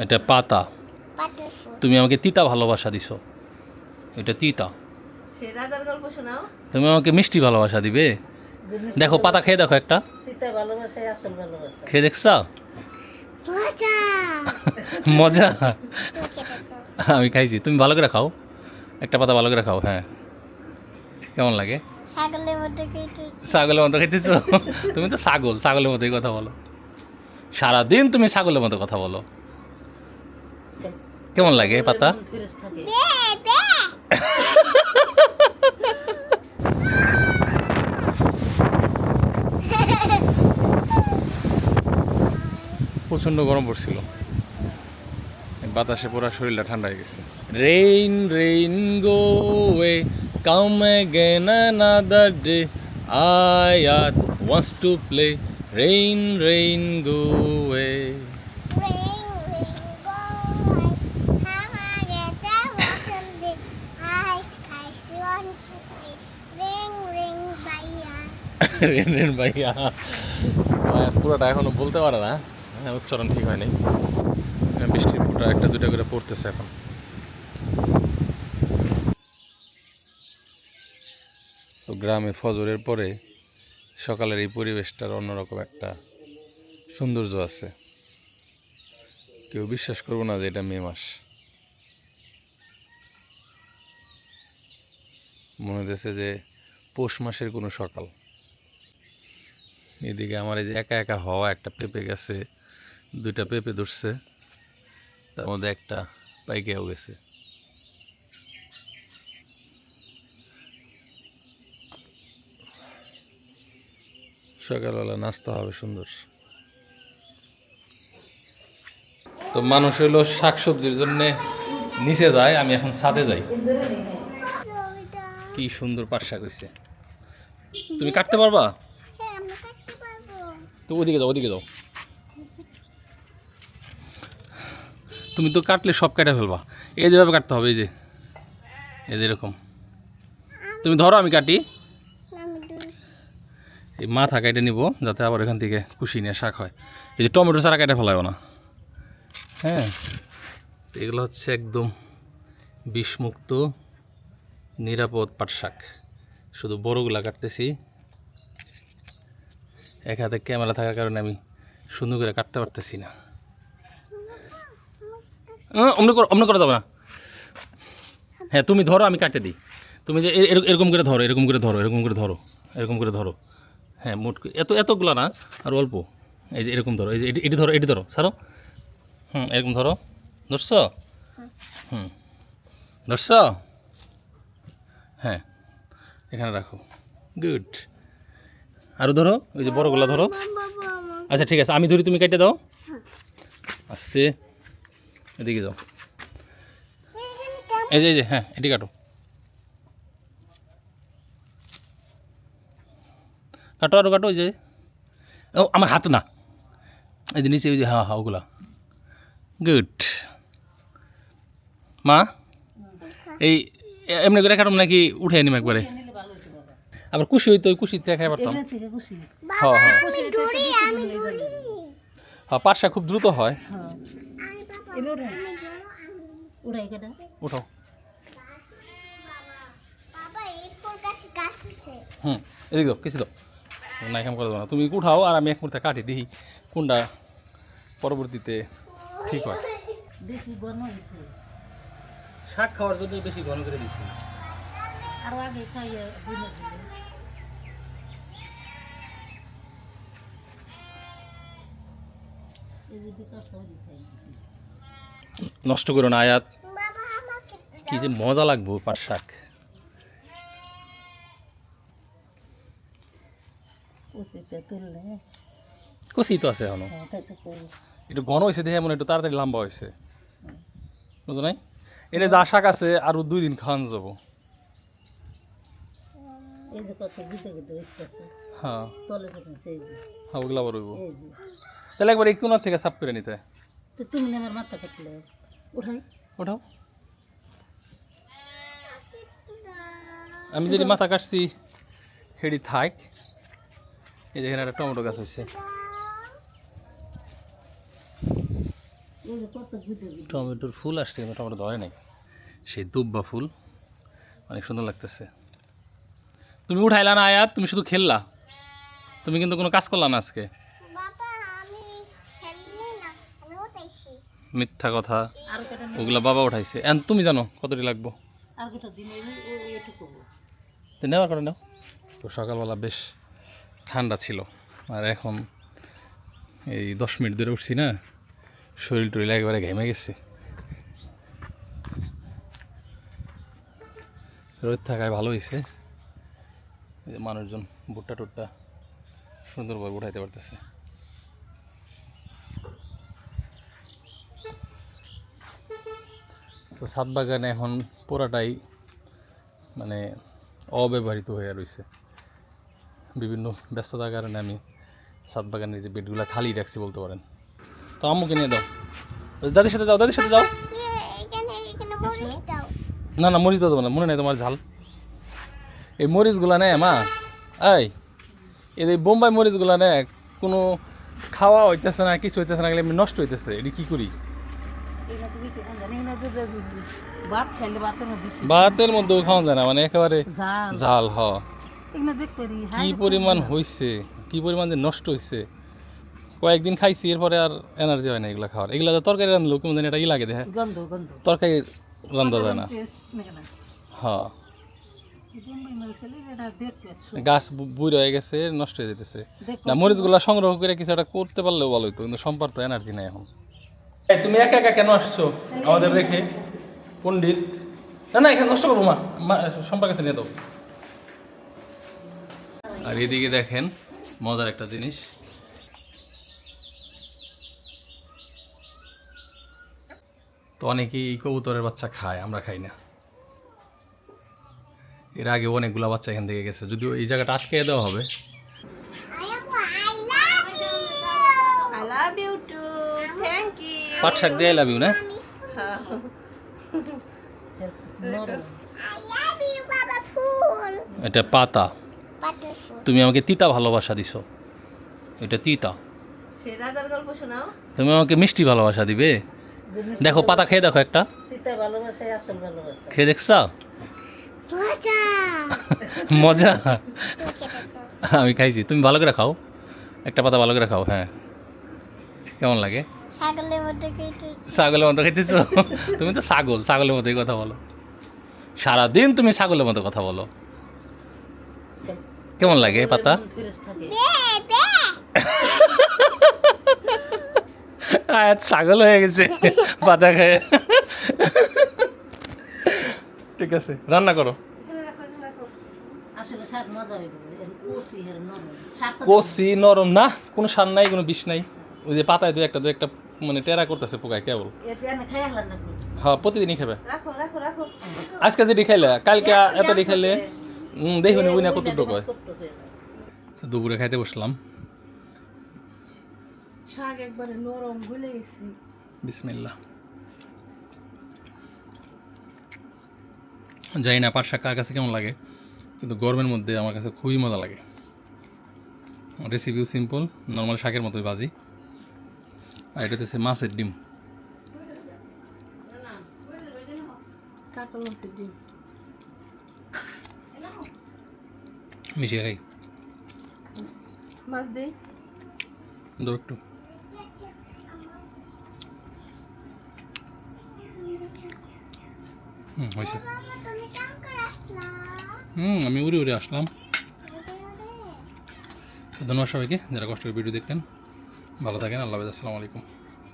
এটা পাতা। তুমি আমাকে তিতা ভালোবাসা দিছো। এটা তিতা। তুমি আমাকে মিষ্টি ভালোবাসা দিবে? দেখো পাতা খেয়ে দেখো একটা। তিতা ভালোবাসাই আসল ভালোবাসা। খেয়ে দেখছা? মজা। আমি খাইছি। তুমি ভালো করে খাও। একটা পাতা ভালো করে খাও হ্যাঁ। কেমন লাগে? ছাগলের মতো খাইতেছো তুমি তো ছাগল। ছাগলের মতোই কথা বলো। সারাদিন তুমি ছাগলের মতো কথা বলো। কেমন লাগে পাতা? প্রচণ্ড গরম পড়ছিল। বাতাসে পুরো শরীরটা ঠান্ডা হয়ে গেছে। Rain rain go away come again day I are wants to play rain rain go away rain rain ভাইয়া পুরোটা এখনও বলতে পারে না। হ্যাঁ, উচ্চারণ ঠিক হয়নি। হ্যাঁ, বৃষ্টির ফোঁটা একটা দুটা করে পড়তেছে এখন। তো গ্রামে ফজরের পরে সকালের এই পরিবেশটার অন্যরকম একটা সৌন্দর্য আছে। কেউ বিশ্বাস করব না যে এটা মে মাস। মনে হতেছে যে পৌষ মাসের কোনো সকাল। এদিকে আমার এই যে একা একা হওয়া একটা পেঁপে গেছে, দুইটা পেঁপে ধরছে, তার মধ্যে একটা পাইকেও গেছে। সকালবেলা নাস্তা হবে সুন্দর। তো মানুষ হইল শাকসবজির জন্যে নিচে যায়, আমি এখন ছাদে যাই। কি সুন্দর পাট শাক হয়েছে তুমি কাটতে পারবা হ্যাঁ আমরা কাটতে পারব তো ওদিকে যাও ওদিকে যাও। তুমি তো কাটলে সব কেটে ফেলবা। এই যেভাবে কাটতে হবে, এই যে। এই যে এরকম। তুমি ধরো আমি কাটি। এই মাথা কেটে নিব, যাতে আবার এখান থেকে কুশি নিয়ে শাক হয়। এই যে টমেটো ছাড়া কেটে ফেলাও না। হ্যাঁ এগুলো হচ্ছে একদম বিষমুক্ত, নিরাপদ পাট শাক। শুধু বড়গুলা কাটতেছি। এক হাতে ক্যামেরা থাকার কারণে আমি সুন্দর করে কাটতে পারতেছি না। অমনি করো, অমনি করা যাবে না। হ্যাঁ তুমি ধরো, আমি কাটে দিই। তুমি যে এরকম করে ধরো, এরকম করে ধরো, এরকম করে ধরো, এরকম করে ধরো। হ্যাঁ মোট এত এতগুলো না, আর অল্প। এই যে এরকম ধরো, এই যে এটি- এটি ধরো এটি ধরো, ছাড়ো। হুম, এরকম ধরো। ধরছ? হুম। ধরছ? হ্যাঁ এখানে রাখো। গুড। আরও ধরো ওই যে বড়গুলো ধরো। আচ্ছা ঠিক আছে, আমি ধরি, তুমি কেটে দাও। আস্তে, এদিকে যাও। এই যে এই যে হ্যাঁ এটি কাটো। কাটো আরও কাটো ওই যে। ও, আমার হাত না। এই যে নিচে ওই যে হ্যাঁ হ্যাঁ ওগুলা। গুড। মা, এই, এমনি করে কাটুম নাকি উঠে নিম একবারে? আবার খুশি হইতো ওই খুশিতে খাই পারতাম। থেকে খুশি। হ্যাঁ হ্যাঁ। হ্যাঁ পাটশা খুব দ্রুত হয়। হ্যাঁ। উঠাও। হুম এদিকে দাও কিছু দাও। না কাম করে দেবো না। তুমি উঠাও আর আমি এক মুহূর্তে কাটি দিই কোনটা পরবর্তীতে ঠিক হয়। বেশি শাক খাওয়ার জন্য বেশি ঘন করে দিচ্ছি আরও আগে খাইয়ে নষ্ট করো না আয়াত। কি যে মজা লাগবো পাট শাক। কষি তো আছে এখনও। হ্যাঁ একটু ঘন হয়েছে দেখে এমন একটু তাড়াতাড়ি লম্বা হয়েছে। বুঝো নাই? এনে যা শাক আছে আরও দুই দিন খাওয়ানো যাব। এই যে কত গুদে গুদে উঠতেছে। হ্যাঁ। তলে পর্যন্ত এই যে। হ্যাঁ ওগুলো আবার রইব এই যে। তাহলে একবার এই কোনার থেকে সাফ করে নিতে। তো তুমি আমার মাথা কাটলে উঠাই। ওঠাও আমি যদি মাথা কাটছি হেডি থাক। এই যেখানে একটা টমেটো গাছ হয়েছে টমেটোর ফুল আসছে কিন্তু টমেটো ধরে নাই। সেই দুব্বা ফুল। অনেক সুন্দর লাগতেছে। তুমি উঠাইলা না আয়াত তুমি শুধু খেললা? তুমি কিন্তু কোনো কাজ করলা না আজকে? বাবা আমি খেললি না আমি উঠাইছি। মিথ্যা কথা। ওগুলা বাবা উঠাইছে। এন তুমি জানো কতটি লাগবো? নেওয়ার করে নাও তো সকালবেলা বেশ ঠান্ডা ছিল। আর এখন এই দশ মিনিট ধরে উঠছি না শরীর টরিল একেবারে ঘেমে গেছে। রোদ থাকায় ভালো হয়েছে মানুষজন ভুট্টা টুট্টা সুন্দরভাবে উঠাইতে পারতেছে। তো ছাদ বাগানে এখন পুরাটাই মানে অব্যবহৃত হয়ে রয়েছে বিভিন্ন ব্যস্ততার কারণে আমি সাত বাগানের যে বেডগুলো খালি রাখছি বলতে পারেন। তো আম্মুকে নিয়ে দাও দাদির সাথে যাও দাদির সাথে যাও। না না মরিচ দাও না মনে নেই তোমার ঝাল। এই মরিচগুলা নেয় মা। এই এই বোম্বাই মরিচগুলা নেয় কোনো খাওয়া হইতেছে না কিছু হইতেছে না এমনি নষ্ট হইতেছে। এটি কী করি? ভাতের মধ্যে মধ্যেও খাওয়া যায় না মানে একেবারে ঝাল। হ। কি পরিমাণ হইছে কি পরিমাণ যে নষ্ট হইছে। কয়েকদিন খাইছি এরপরে আর এনার্জি হয় না এগুলো খাওয়ার। এগুলো তো তরকারি রান্ধলো কেমন জানি এটা ই লাগে দেখে। তরকারি রান্ধা যায় না। হ্যাঁ বোম্বাই মরিচ খেলে এটা দেখতে গাছ বুড়ো হয়ে গেছে নষ্ট হয়ে যেতেছে না মরিচগুলো সংগ্রহ করে কিছু একটা করতে পারলেও ভালো হতো কিন্তু সম্পার তো এনার্জি নাই এখন। তুমি একা একা কেন আসছো? আমাদের রেখে পণ্ডিত। না না এখানে নষ্ট করব মা মা- সম্পার কাছে নিয়ে দাও। আর এদিকে দেখেন মজার একটা জিনিস। তো অনেকেই কবুতরের বাচ্চা খায় আমরা খাই না। এর আগে অনেকগুলো বাচ্চা এখান থেকে গেছে। যদিও এই জায়গাটা আটকে দেওয়া হবে. পাট শাক দিয়ে লাভ ইউ না? আই লাভ ইউ বাবা এটা পাতা। তুমি আমাকে তিতা ভালোবাসা দিছো। এটা তিতা। তুমি আমাকে মিষ্টি ভালোবাসা দিবে? দেখো পাতা খেয়ে দেখো একটা। খেয়ে দেখছা? মজা। আমি খাইছি। তুমি ভালো করে খাও। একটা পাতা ভালো করে খাও হ্যাঁ। কেমন লাগে? ছাগলের মতো খাইতেছো তুমি তো ছাগল ছাগলের মতোই কথা বলো। সারাদিন তুমি ছাগলের মতো কথা বলো। কেমন লাগে পাতা? আয়াত ছাগল হয়ে গেছে। পাতা খেয়ে। ঠিক আছে। রান্না করো। আসলে স্বাদ মজা হইব এর কষি নরম। না কোনো সার নাই কোনো বিষ নাই। ওই যে পাতায় দু একটা দু একটা মানে টেরা করতেছে পোকায় কেবল। এতে আমি খাই হলাম না হ্যাঁ প্রতিদিনই খাবে। রাখো রাখো রাখো। আজকে যেটি খাইলে কালকে এতটি খাইলে দেখুন ওই না কতটুকু হয়? দুপুরে খাইতে বসলাম। শাক একবারে নরম ভুলে গেছি। বিসমিল্লা জানি না পাট শাক কার কাছে কেমন লাগে কিন্তু গরমের মধ্যে আমার কাছে খুবই মজা লাগে। রেসিপিও সিম্পল নর্মাল শাকের মতোই ভাজি। আর এটা হচ্ছে মাছের ডিম। মিশিয়ে খাই। মাছ দেই দাও একটু। হুম হয়েছে বাবা তুমি কাম করে আসলা হুম, আমি উড়ে উড়ে আসলাম। ধন্যবাদ সবাইকে, যারা কষ্ট করে ভিডিও দেখলেন। ভালো থাকেন, আল্লাহ আসসালামু আলাইকুম।